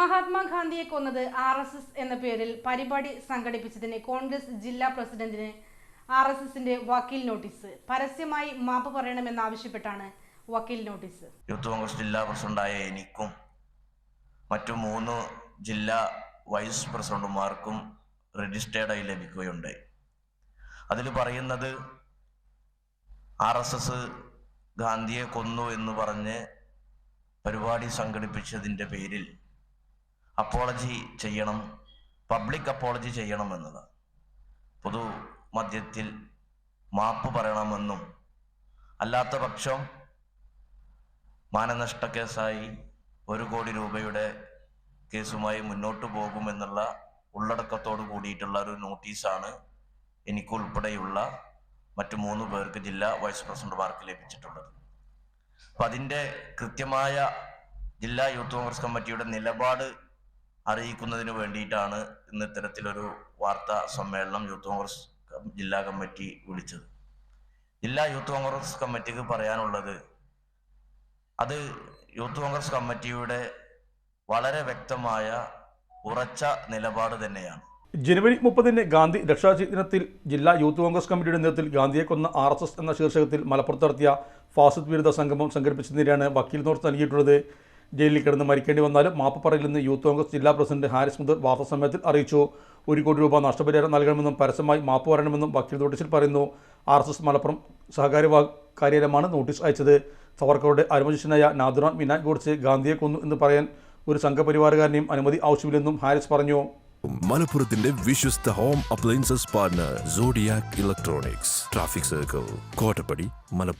മഹാത്മാഗാന്ധിയെ കൊന്നത് R S S എന്ന പേരിൽ പരിപാടി സംഘടിപ്പിച്ചതിന് കോൺഗ്രസ് ജില്ലാ പ്രസിഡന്റിന് ആർ എസ് എസിന്റെ വക്കീൽ നോട്ടീസ്. പരസ്യമായി മാപ്പ് പറയണമെന്നാവശ്യപ്പെട്ടാണ് വക്കീൽ നോട്ടീസ്. യൂത്ത് കോൺഗ്രസ് ജില്ലാ പ്രസിഡന്റായ എനിക്കും മറ്റു മൂന്ന് ജില്ലാ വൈസ് പ്രസിഡന്റുമാർക്കും രജിസ്റ്റേർഡായി ലഭിക്കുകയുണ്ടായി. അതിൽ പറയുന്നത് ആർ എസ് എസ് ഗാന്ധിയെ കൊന്നു എന്ന് പറഞ്ഞ് പരിപാടി സംഘടിപ്പിച്ചതിന്റെ പേരിൽ അപ്പോളജി ചെയ്യണം പബ്ലിക് അപ്പോളജി ചെയ്യണം എന്നത്. പൊതു മധ്യത്തിൽ മാപ്പ് പറയണമെന്നും അല്ലാത്ത പക്ഷം മാനനഷ്ട കേസായി ഒരു കോടി രൂപയുടെ കേസുമായി മുന്നോട്ട് പോകുമെന്നുള്ള ഉള്ളടക്കത്തോട് കൂടിയിട്ടുള്ള ഒരു നോട്ടീസാണ് എനിക്കുൾപ്പെടെയുള്ള മറ്റു മൂന്ന് പേർക്ക് ജില്ലാ വൈസ് പ്രസിഡന്റുമാർക്ക് ലഭിച്ചിട്ടുള്ളത്. അപ്പം അതിന്റെ കൃത്യമായ ജില്ലാ യൂത്ത് കോൺഗ്രസ് കമ്മിറ്റിയുടെ നിലപാട് അറിയിക്കുന്നതിന് വേണ്ടിയിട്ടാണ് ഇന്ന് ഇത്തരത്തിലൊരു വാർത്താ സമ്മേളനം യൂത്ത് കോൺഗ്രസ് ജില്ലാ കമ്മിറ്റി വിളിച്ചത്. ജില്ലാ യൂത്ത് കോൺഗ്രസ് കമ്മിറ്റിക്ക് പറയാനുള്ളത് അത് യൂത്ത് കോൺഗ്രസ് കമ്മിറ്റിയുടെ വളരെ വ്യക്തമായ ഉറച്ച നിലപാട് തന്നെയാണ്. ജനുവരി മുപ്പതിന് ഗാന്ധി രക്ഷാചി ദിനത്തിൽ ജില്ലാ യൂത്ത് കോൺഗ്രസ് കമ്മിറ്റിയുടെ നേതൃത്വത്തിൽ ഗാന്ധിയെ കൊന്ന ആർ എസ് എസ് എന്ന ശീർഷകത്തിൽ മലപ്പുറത്ത് നടത്തിയ ഫാസിദ് വിരുദ്ധ സംഗമം സംഘടിപ്പിച്ചതിനെയാണ് വക്കീൽ നോർത്ത് നൽകിയിട്ടുള്ളത്. ജയിലിൽ കിടന്ന് മരിക്കേണ്ടി വന്നാലും മാപ്പ് പറയില്ലെന്ന് യൂത്ത് കോൺഗ്രസ് ജില്ലാ പ്രസിഡന്റ് ഹാരിസ് മുദർ വാർത്താസമ്മേളനത്തിൽ അറിയിച്ചു. ഒരു കോടി രൂപ നഷ്ടപരിഹാരം നൽകണമെന്നും പരസ്യമായി മാപ്പ് പറയണമെന്നും വക്കീൽ നോട്ടീസിൽ പറയുന്നു. ആർ എസ് എസ് മലപ്പുറം സഹകാര്യ വാ- കാര്യാലയമാണ് നോട്ടീസ് അയച്ചത്. സവർക്കറുടെ അനുമതിഷ്ഠനായ നാദുറാൻ മിനാൻ ഗോഡ്സ് ഗാന്ധിയെ കൊന്നു എന്ന് പറയാൻ ഒരു സംഘപരിവാറുകാരനെയും അനുമതി ആവശ്യമില്ലെന്നും ഹാരിസ് പറഞ്ഞു. മലപ്പുറത്തിന്റെ വിശ്വസ്ത home appliances partner electronics. Traffic circle Kottappadi Malappuram.